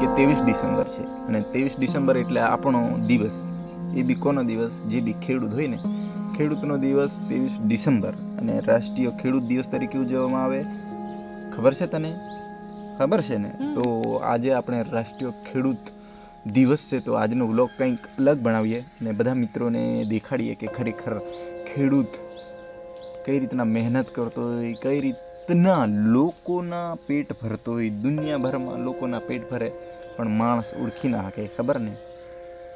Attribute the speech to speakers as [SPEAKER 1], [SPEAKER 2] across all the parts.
[SPEAKER 1] કે ત્રેવીસ ડિસેમ્બર છે અને ત્રેવીસ ડિસેમ્બર એટલે આપણો દિવસ એ બી કોનો દિવસ જે બી ખેડૂત હોય ને ખેડૂતનો દિવસ ત્રેવીસ ડિસેમ્બર અને રાષ્ટ્રીય ખેડૂત દિવસ તરીકે ઉજવવામાં આવે ખબર છે તને ખબર છે ને તો આજે આપણે રાષ્ટ્રીય ખેડૂત દિવસ છે તો આજનો વ્લોગ કંઈક અલગ બનાવીએ અને બધા મિત્રોને દેખાડીએ કે ખરેખર ખેડૂત કઈ રીતના મહેનત કરતો હોય કઈ રીતના લોકોના પેટ ભરતો હોય દુનિયાભરમાં લોકોના પેટ ભરે પણ માણસ ઓળખી ના શકે ખબર ને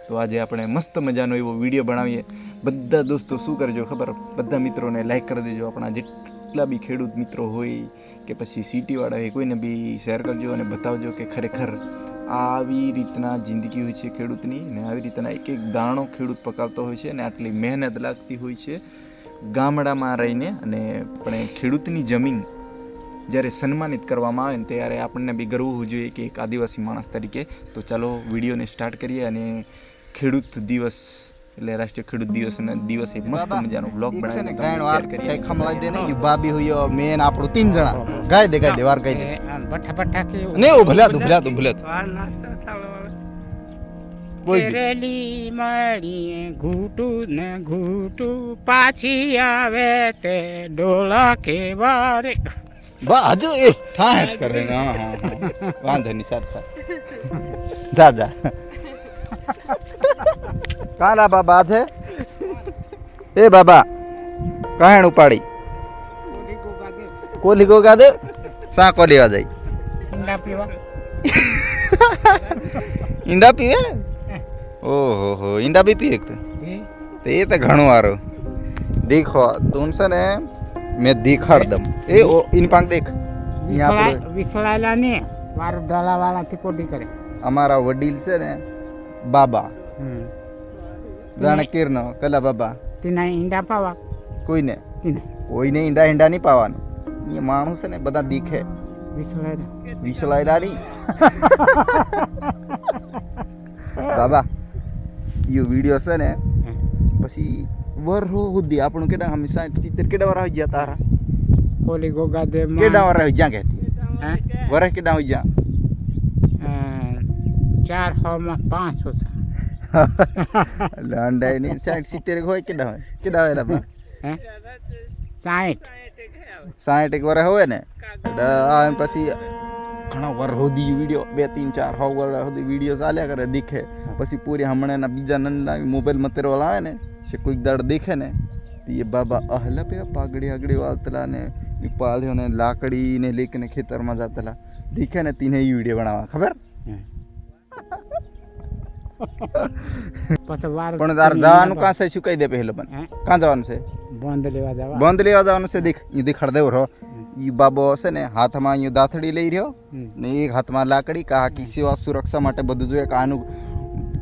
[SPEAKER 1] તો આજે આપણે મસ્ત મજાનો એવો વિડીયો બનાવીએ બધા દોસ્તો શું કરજો ખબર બધા મિત્રોને લાઈક કરી દેજો આપણા જેટલા બી ખેડૂત મિત્રો હોય કે પછી સિટીવાળા હોય કોઈને બી શેર કરજો અને બતાવજો કે ખરેખર આવી રીતના જિંદગી હોય છે ખેડૂતની ને આવી રીતના એક એક દાણો ખેડૂત પકાવતો હોય છે અને આટલી મહેનત લાગતી હોય છે ગામડામાં રહીને અને પણ ખેડૂતની જમીન ત્યારે સન્માનિત કરવામાં આવે ને ત્યારે આપણે બી ગરવું જોઈએ કે એક આદિવાસી માણસ તરીકે તો ચાલો વિડિયોને સ્ટાર્ટ કરીએ અને ખેડૂત દિવસ એટલે રાષ્ટ્રીય ખેડૂત દિવસના દિવસ છે મસ્ત મજાનો બ્લોગ બનાવવાનો કઈ
[SPEAKER 2] ખમલાઈ દેને યુ બાબી હયો મેન આપડો 3 જણા ગાય દે ગાય દેવાર કઈ દે
[SPEAKER 3] અને પટપટ ઠાકી
[SPEAKER 2] ને ઓ ભલા દુખલા દુખલે
[SPEAKER 3] બોલેલી માડીએ ઘૂટુ ને ઘૂટુ પાછી આવે તે ડોલકે વારે
[SPEAKER 2] વાહ હજુ એ હા જ કરે હા હા વાંધો નહીં સાત સાત દાદા કાના બાબા છે એ બાબા કાહેણ ઉપાડી કોલી ગોગા દે સા કોલી વા જાય
[SPEAKER 3] ઈંડા પીવા
[SPEAKER 2] ઈંડા પીવે ઓહો હો ઈંડા બી પીવે તો
[SPEAKER 3] એ
[SPEAKER 2] તો ઘણું સારું દીખો તું છે ને મે દેખાર દમ એ ઇન પાક દેખ યહા
[SPEAKER 3] પર વિસળાયલા ને વાર ડાલા વાલા ટીકોડી કરે
[SPEAKER 2] અમારા વડીલ છે ને બાબા
[SPEAKER 3] હમ
[SPEAKER 2] રાણ કેરનો કલા બાબા
[SPEAKER 3] તુ નઈ ઇંડા પાવા
[SPEAKER 2] કોઈ
[SPEAKER 3] નઈ
[SPEAKER 2] કોઈ નઈ ઇંડા ઇંડા નઈ પાવાન આ માણસ ને બધા દેખે
[SPEAKER 3] વિસળાય
[SPEAKER 2] વિસળાયલા ની બાબા યો વિડિયો છે ને પછી વરહો સુધી આપણું કેટલા અમે સાઠ સિત્તેર કેટલા વાર આવી ગયા તારા
[SPEAKER 3] ઓલી ગોગા દે
[SPEAKER 2] કેટલા વાર આવી ગયા કહેતી વરસ કેટલા આવી
[SPEAKER 3] ગયા ચાર સો માં પાંચ
[SPEAKER 2] સો અંડાઈ ની સાઠ સિત્તેર હોય કેટલા હોય કેટલા હોય
[SPEAKER 3] આપણે સાઠ
[SPEAKER 2] સાઠ એક વાર હોય ને પછી ઘણા વર સુધી વિડીયો બે ત્રણ ચાર હો વર સુધી વિડીયો ચાલ્યા કરે દીખે પછી પૂરી હમણાં બીજા નંદલા મોબાઈલ મટીરિયલ આવે ને છે કોઈક દાડ દેખે ને એ બાબા અહલા પેલા પાઘડી આગડી વાળતલા ને પાલ્યો ને લાકડી ને લેકને ખેતરમાં જાતલા દેખે ને તીને વિડીયો બનાવવા ખબર પણ તાર જવાનું કાં છે શું કહી દે પહેલો પણ કાં જવાનું છે
[SPEAKER 3] બંધ લેવા જવાનું
[SPEAKER 2] બંધ લેવા જવાનું છે દેખ દેખાડ દેવ રહો યુ બાબો હશે ને હાથમાં અહીંયા દાથડી લઈ રહ્યો ને એક હાથમાં લાકડી કા હાકી સેવા સુરક્ષા માટે બધું જોઈએ કે આનું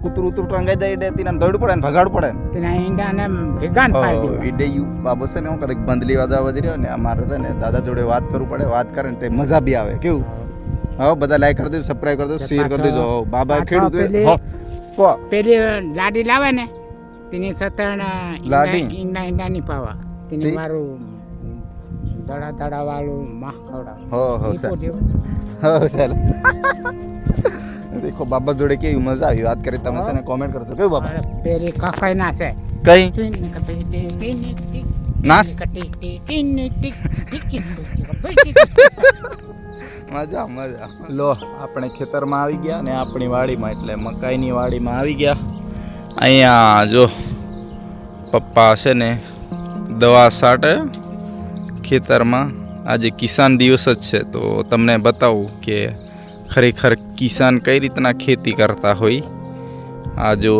[SPEAKER 2] કૂતરું ઉતરું ટંગાઈ જાય એટલે તેને દોડ પડે ને ભગાડ પડે ને
[SPEAKER 3] તેને ઈંડાને ભેગાન પાડી
[SPEAKER 2] દે એ બાબો છે ને હું કદાચ બંધ લેવા જવા જ રહ્યો ને અમારે છે ને દાદા જોડે વાત કરવું પડે વાત કરે ને તે મજા બી આવે કેવું હા બધા લાઈક કરી દો સબસ્ક્રાઇબ કરી દેજો શેર કરી દેજો બાબા ખેડૂત
[SPEAKER 3] પેલી લાડી લાવે ને તેની
[SPEAKER 2] સતરણ
[SPEAKER 3] ઈંડા ઈંડા ની પાવા તેને મારું ધડા ધડા વાળું માં ખવડાવું
[SPEAKER 2] હો હો ચાલો દેખો બાબા જોડે કેવી મજા આવી વાત કરી તમે સને કોમેન્ટ કરજો કેવું બાબા
[SPEAKER 3] પેલી કફાઈ ના છે
[SPEAKER 2] કઈ નાસ મજા મજા લો આપણે ખેતરમાં આવી ગયા ને આપણી વાડીમાં એટલે મકાઈની વાડીમાં આવી ગયા અહીંયા જો પપ્પા છે ને દવા સાટે ખેતરમાં આજે કિસાન દિવસ જ છે તો તમને બતાવું કે ખરેખર કિસાન કઈ રીતના ખેતી કરતા હોય આ જો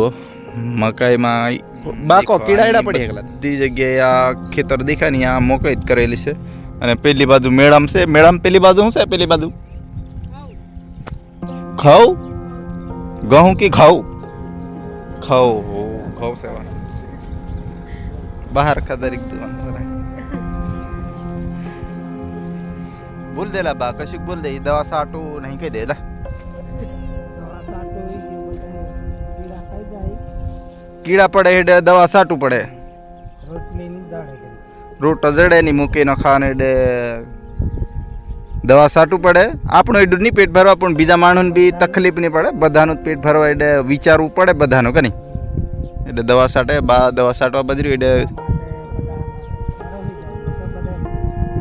[SPEAKER 2] મકાઈમાં બાકો કીડાયડા પડી બધી જગ્યાએ આ ખેતર દેખાય ને આ મોકાઈ જ કરેલી છે અને પેલી બાજુ મેળામ છે મેળામ પેલી બાજુ શું છે પેલી બાજુ ખાઉ ઘઉં કે ખાઉ ખાઉ ઘઉં સેવા બહાર ખાતા રીખ દેવાનું ભૂલ દેલા બા કશું ભૂલ દે દવા સાટું નહીં કહી દેલા કીડા પડે એટલે દવા સાટું પડે રૂટ અજડે ની મૂકીને ખાને એટલે દવા સાટું પડે આપણું એટલું નહીં પેટ ભરવા પણ બીજા માણસને બી તકલીફ નહીં પડે બધાનું પેટ ભરવા એટલે વિચારવું પડે બધાનું કે નહીં એટલે દવા સાટે બા દવા સાટવા બદલ્યું એટલે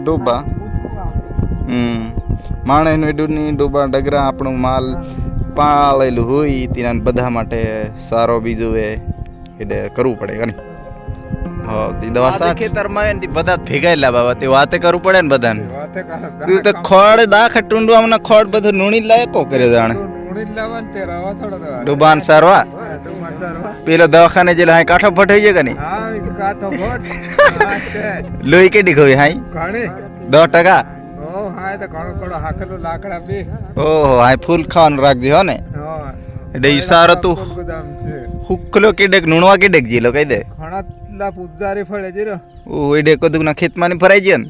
[SPEAKER 2] ડૂબા માણસનું ડૂની ડૂબા ડગરા આપણું માલ પાળેલું હોય તેના બધા માટે સારો બીજું એ એટલે કરવું પડે કે નહીં બધા ભેગાયેલા બાબા વાતે કરવું પડે ને બધાને તું તો ખોડ દાખ ટુંડવા મને ખોડ બધું નુણી લાયકો કર્યો જાણે ડુબાન સારવા પેલો દવાખાને જે હાઈ કાઠો ફટાઈ જાય કે નહીં લોહી કેટલી ખવી હાઈ દસ ટકા આય તો ઘણો ઘણો ફૂલ ખાવાનું રાખજો હો તું હુકલો કેડેક નુણવા કેડેક જીલો કહી દે
[SPEAKER 4] ઘણા પૂજારી ફળે
[SPEAKER 2] જીરો એડે કોદુક ખેતમાં ની ભરાઈ
[SPEAKER 4] જન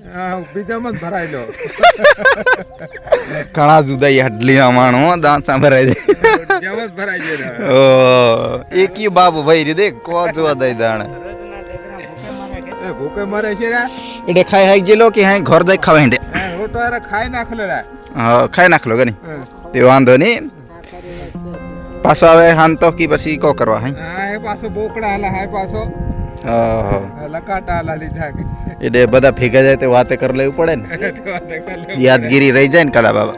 [SPEAKER 2] ઘણા જુદા હડલી માણો દાંત સાંભળાઈ જાય
[SPEAKER 4] ભરાઈ જાય
[SPEAKER 2] ભાઈ રે દે કો જોવા દઈ દાણે
[SPEAKER 4] ભૂકે મરે છે
[SPEAKER 2] કે હાઈ ઘર દઈ ખાવા હેંડે खाई ना खलो गनी हाँ। ते वांदो नी
[SPEAKER 4] पासो आवे हान तो की बसी को
[SPEAKER 2] करवा
[SPEAKER 4] है हां ए पासो
[SPEAKER 2] बोकड़ा आला है पासो हां हाँ, लकाटा आला लीधा के इडे बदा फेगा जाए ते वाते कर ले पड़े ने यादगिरी रह जाए कला बाबा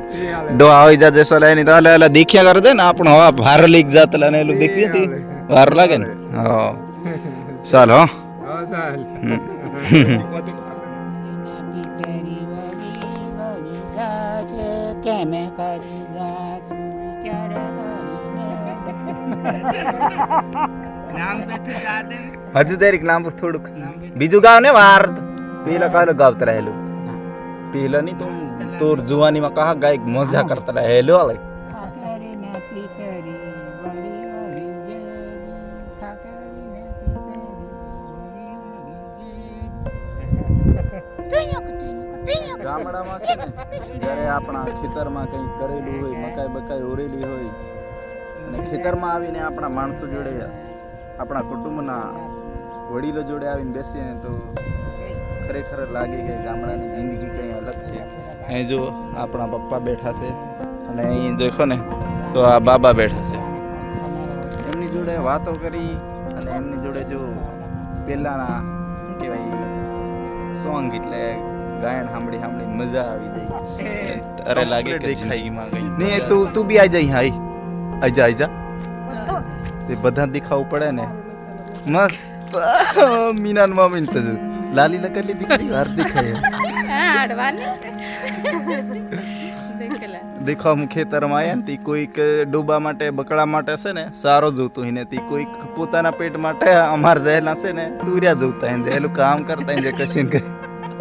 [SPEAKER 2] दो आवे जा जसो ले तो ले ले देखिया कर दे ना अपन हवा भार लिक जात ले लो देखिए
[SPEAKER 4] थी भार
[SPEAKER 2] लागे
[SPEAKER 4] ने हां
[SPEAKER 3] चल हां हां चल કેમે કરી જાશું વિચાર કરીને
[SPEAKER 2] હજુ તારીખ નામ થોડુંક બીજું ગાવ ને વાર પેલા કાલે ગાવતા રહેલું પેલા નહીં તું તોર જુવાનીમાં કહા ગાય મજા કરતા રહેલો
[SPEAKER 3] અલગ
[SPEAKER 2] ગામડામાં છે ને જ્યારે આપણા ખેતરમાં કંઈક કરેલું હોય મકાઈ બકાઈ ઓરેલી હોય અને ખેતરમાં આવીને આપણા માણસો જોડે આપણા કુટુંબના વડીલો જોડે આવીને બેસીને તો ખરેખર લાગે કે ગામડાની જિંદગી કંઈ અલગ છે અહીં જો આપણા પપ્પા બેઠા છે અને અહીં દેખો ને તો આ બાબા બેઠા છે એમની જોડે વાતો કરી અને એમની જોડે જો પહેલાંના કહેવાય સોંગ એટલે ગાયન સાંભળી સાંભળી મજા આવી જાય અરે લાગે કે દેખાઈમાં ગઈ ને તું તું બી આ જઈ હાઈ આજા આજા તે બધા દેખાવું પડે ને મસ્ત મીનાન મામીન તો લાલી લકલી દીકરી વાર દેખાય દેખો હું ખેતરમાં આવ્યા ને તે કોઈક ડૂબા માટે બકડા માટે છે ને સારો જોતું હિને તે કોઈક પોતાના પેટ માટે અમાર જહેલા છે ને દૂર્યા જોતા હિને જહેલું કામ કરતા જે કશીન કરે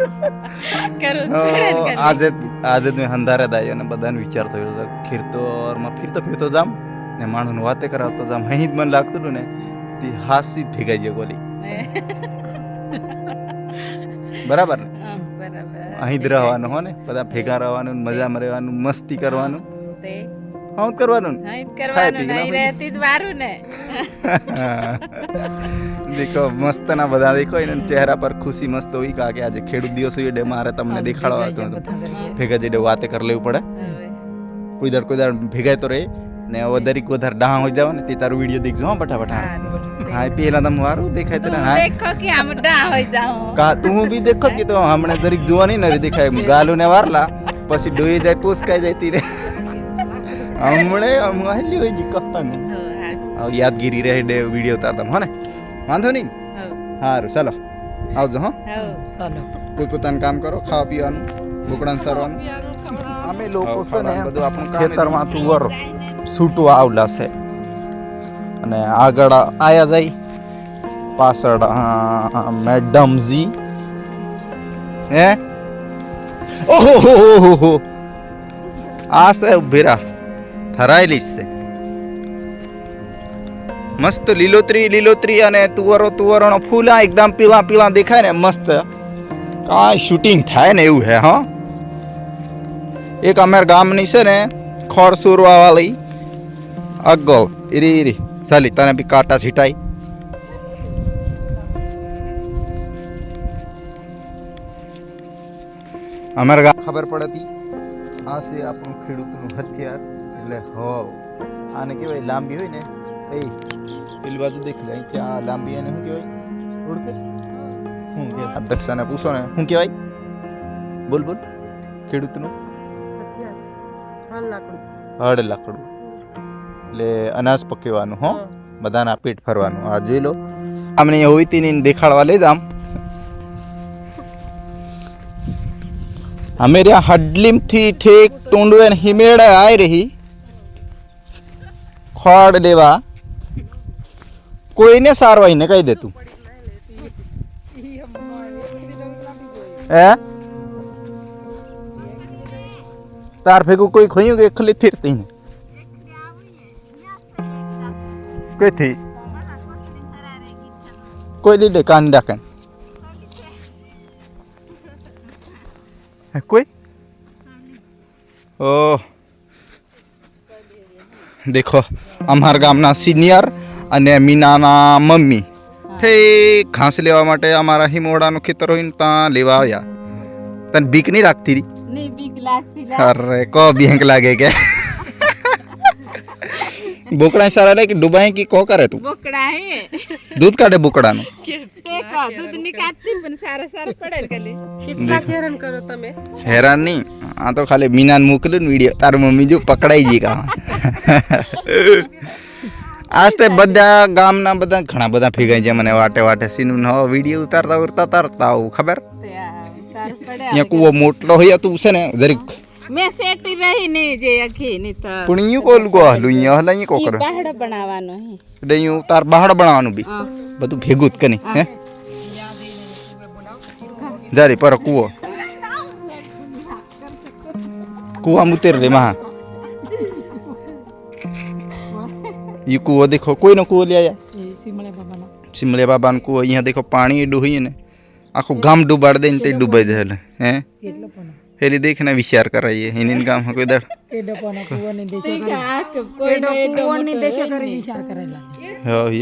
[SPEAKER 2] આજે આજે તું અંધારા દાયો અને બધાને વિચારતો હતો ખીરતો ઓરમાં ફીરતો ફીરતો જામ ને માણસને વાતે કરાવતો જામ અહીં જ મને લાગતું હતું ને તે હાસી ભેગાઈ ગયો ગોલી બરાબર અહીં જ રહેવાનું હો ને બધા ભેગા રહેવાનું મજામાં રહેવાનું મસ્તી કરવાનું हाँ करवा लूँ हाँ करवा लूँ नहीं रहती दोबारू ने देखो मस्त ना बता देखो इन चेहरा पर खुशी मस्त हुई कहा कि आज खेडू दियो सुई डे मारे तमने दिखा रहा है तुम भेगा जी डे वाते कर ले ऊपर कोई दर कोई दर भेगा तो रे ने वो दरी को दर डाँ हो जाओ ने तेरा वीडियो देख जाओ बटा बटा हाँ पीला तम वारू देखा है तेरा देखो कि हम डाँ हो जाओ कहा तू भी देखो कि तो हमने दरी जुआ नहीं नरी दिखाए गालू ने वार ला पसी डोई जाए पूछ जाए जाती હમણે હમણાં હોય જી કહેવાનું આવ યાદગીરી રહે ડે વિડિયો ઉતારતા હો ને વાંધો નહીં સારું ચાલો આવજો હો
[SPEAKER 3] ચાલો
[SPEAKER 2] કોઈ પોતાનું કામ કરો ખાવા પીવાનું કુકડાન સરવાનું અમે લોકો છે ને ખેતરમાં તુવર છૂટવા આવલા છે અને આગળ આયા જાય પાછળ મેડમજી હે ઓહો આ છે ઉભેરા हराय लीजसे मस्त लीलोतरी लीलोतरी अने तुवरो तुवरो फूला एकदम पीला पीला दिखाय ने मस्त का शूटिंग थाय ने एवू है हां एक अमर गाम नी से ने खोर सुरवा वाली अगल इरी इरी साली तने भी काटा सिटाई अमर गा खबर पड़ती आसे आपन खेडूत नु हथियार એટલે હો આને કહેવાય લાંબી હોય ને એ પેલી બાજુ દેખી જાય કે લાંબી એને શું કહેવાય ઓળખે શું કહેવાય અધ્યક્ષાને પૂછો ને શું કહેવાય બોલ બોલ ખેડૂતનું હળ લાકડું એટલે અનાજ પકવવાનું હો બધાના પેટ ફરવાનું આ જોઈ લો આમને હોવી તીને દેખાડવા લઈ જામ અમે રહ્યા હડલીમથી ઠેક ટોંડવે હિમેડા આવી રહી फाड़ लेवा कोई ने सारवाई ने कह दे तू तार फेको कोई खोई होगी खुली फिर तीन कोई थी कोई लीडे कान डाकन कोई ओह देखो अमार गामना सीनियर अने मीना मम्मी हे घास लेवा अमरा हिमोड़ा ना खेतर हो लेवा आया
[SPEAKER 3] तन बीक नहीं
[SPEAKER 2] रखती रही लगती अरे को बीक लगे क्या बुकड़ा सारा लेके डुबाए की को
[SPEAKER 3] करे तू
[SPEAKER 2] बुकड़ा है दूध
[SPEAKER 3] काटे बुकड़ा नो देखो दूध निकालती पण सारा सारा पड़ल
[SPEAKER 5] गले कितना हैरान करो
[SPEAKER 2] तमे हैरान नहीं आ तो खाली मीनान मुकलन वीडियो तार मम्मी जो पकड़ाई जी का આજ તે બધા ગામના બધા ઘણા બધા ફેગાઈ છે મને વાટે વાટે સીનું નવો વિડીયો ઉતારતા ઉતારતા તરતા આવું ખબર અહીંયા કૂવો મોટલો હોય તું છે ને જરીક
[SPEAKER 3] મેં સેટી રહી ને જે અખી ની તો
[SPEAKER 2] પણ યું કોલ કો હલું અહીંયા હલા કો કરે
[SPEAKER 3] બહાડ બનાવવાનો હે
[SPEAKER 2] એટલે યું તાર બહાડ બનાવવાનું બી બધું ભેગું જ કની હે જારી પર કૂવો કૂવા મુતેર રે મહા ये कुओ देखो कोई ना कुओ लिया सिमले बाबा ने कुओ यहाँ देखो पानी डूही ने आखो गम डूबार दे इनते डूबे दे हले हैं फिर देखना विचार कर रही है इन इन गम को इधर तो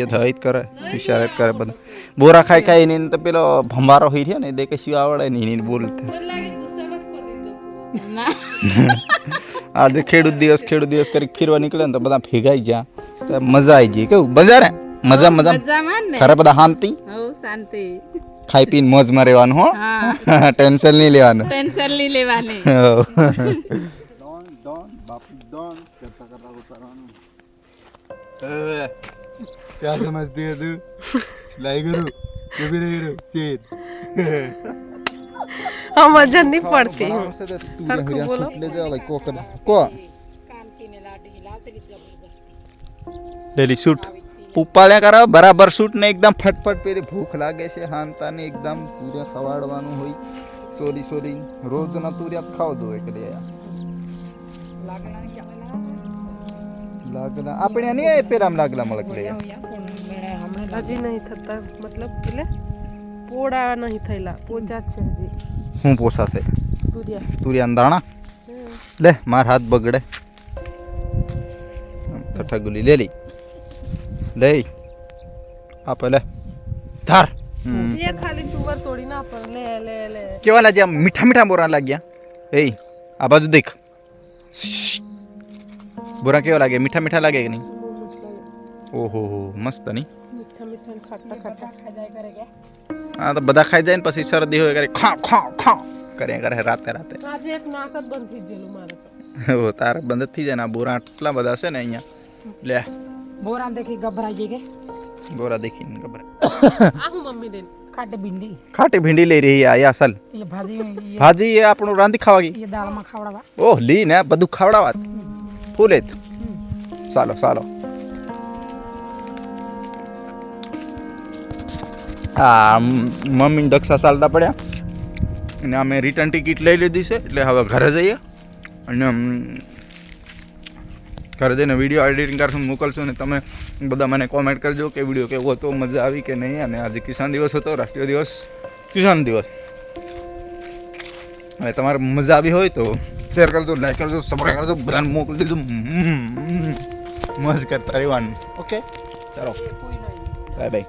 [SPEAKER 2] तो तो बोरा खाए खाए इन इन तो पेलो भंबारो हुई थी ना देखे शिवावड़े इन इन बोलते आ खेड़ दिवस खेड़ दिवस कर फिर वह निकले तो बता फेगा मजा आई केव मजा रे मजा मजा मजामान ને शांति બધા શાંતિ
[SPEAKER 3] હો શાંતિ
[SPEAKER 2] ખાઈ પીને મોજ क्या समझती
[SPEAKER 3] है
[SPEAKER 2] तू ये भी
[SPEAKER 3] नहीं गुरु शेर
[SPEAKER 4] हम नहीं पड़ती हाँ, हर को हाँ, बोलो ले जा लाइक
[SPEAKER 5] को कर को कान की तेरी जबरदस्त
[SPEAKER 2] લેલી શૂટ ઉપાડ્યા કરો બરાબર શૂટ ને એકદમ ફટફટ પેલી ભૂખ લાગે છે હાંતાને એકદમ તુર્યા ખવાડવાનું હોય સોરી સોરી રોજ ના તુર્યા ખાવ દો એટલે લાગલા આપણે નહીં એ પેરામ લાગલા મળક લે
[SPEAKER 5] હજી નહીં થતા મતલબ એટલે પોડા નહીં થયેલા પોચા છે હજી
[SPEAKER 2] હું પોસાશે
[SPEAKER 5] તુરિયા
[SPEAKER 2] તુરિયા દાણા લે માર હાથ બગડે
[SPEAKER 5] पत्थर ठग ले ली
[SPEAKER 2] ले आप ले धार ये खाली सुबह तोड़ी ना पर ले ले ले क्या वाला जा मीठा मीठा
[SPEAKER 5] बोरा लग गया
[SPEAKER 2] ए अब आज देख
[SPEAKER 5] बोरा क्या लगे मीठा मीठा
[SPEAKER 2] लगे नहीं ओहो हो मस्त नहीं हाँ तो बदा खाई जाए पसी सर्दी हो करे खा खा
[SPEAKER 5] खा करे अगर रात रात आज एक नाकत बंद
[SPEAKER 2] थी जेलू मारे वो तार बंद थी जाना बुरा अटला बदा से नहीं यहाँ લે
[SPEAKER 6] બોરા દેખી ગભરાઈ જઈ
[SPEAKER 2] બોરા દેખીને ગભરાઈ
[SPEAKER 5] આ મમ્મી દેન
[SPEAKER 6] ખાટી ભીંડી
[SPEAKER 2] ખાટી ભીંડી લઈ રહી આ અસલ
[SPEAKER 6] ભાજી
[SPEAKER 2] ભાજી એ આપણું રાંધી ખાવાગી
[SPEAKER 6] એ દાળમાં ખાવડાવા
[SPEAKER 2] ઓહ લી ને બધું ખાવડાવા ફૂલે ચાલો ચાલો હા મમ્મી દક્ષા ચાલતા પડ્યા અને અમે રિટર્ન ટિકિટ લઈ લીધી છે એટલે હવે ઘરે જઈએ અને ઘરે જઈને વિડીયો એડિટિંગ કરશું મોકલશું ને તમે બધા મને કોમેન્ટ કરજો કે વિડીયો કેવો હતો મજા આવી કે નહીં અને આજે કિસાન દિવસ હતો રાષ્ટ્રીય દિવસ કિસાન દિવસ અને તમારે મજા આવી હોય તો શેર કરજો લાઈક કરજો સબસ્ક્રાઈબ કરજો બધાને મોકલી દેજો મસ્ત કરતા રહેવાનું ઓકે ચાલો બાય બાય